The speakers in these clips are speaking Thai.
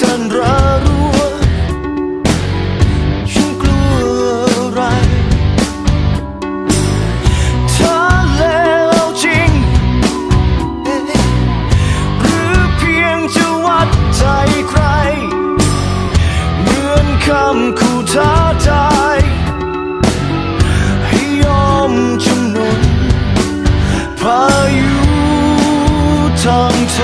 สั่นระรัวฉันกลัวอะไรเธอแลวจริง หรือเพียงจะวัดใจใคร เหมือนคำคู่ท้าทาให้ยอมจำนนพายุทางเธ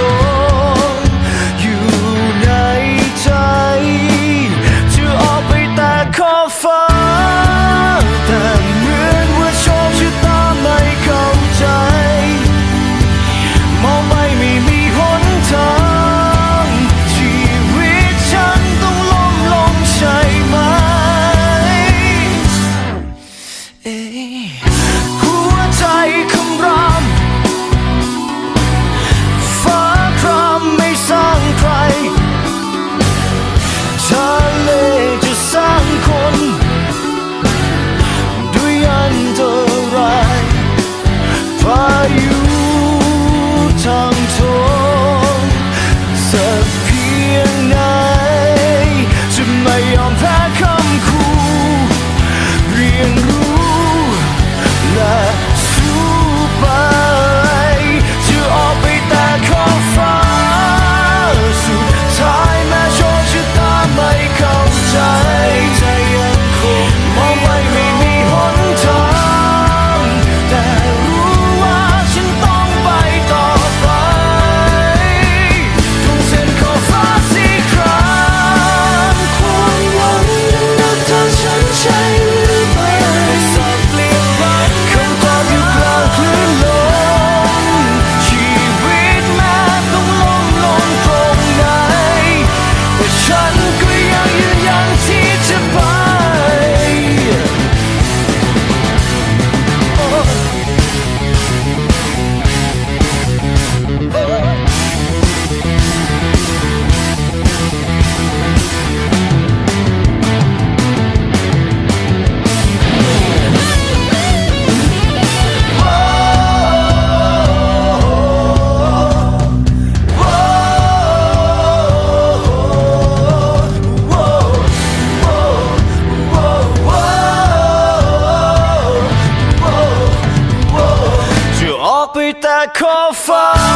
ไป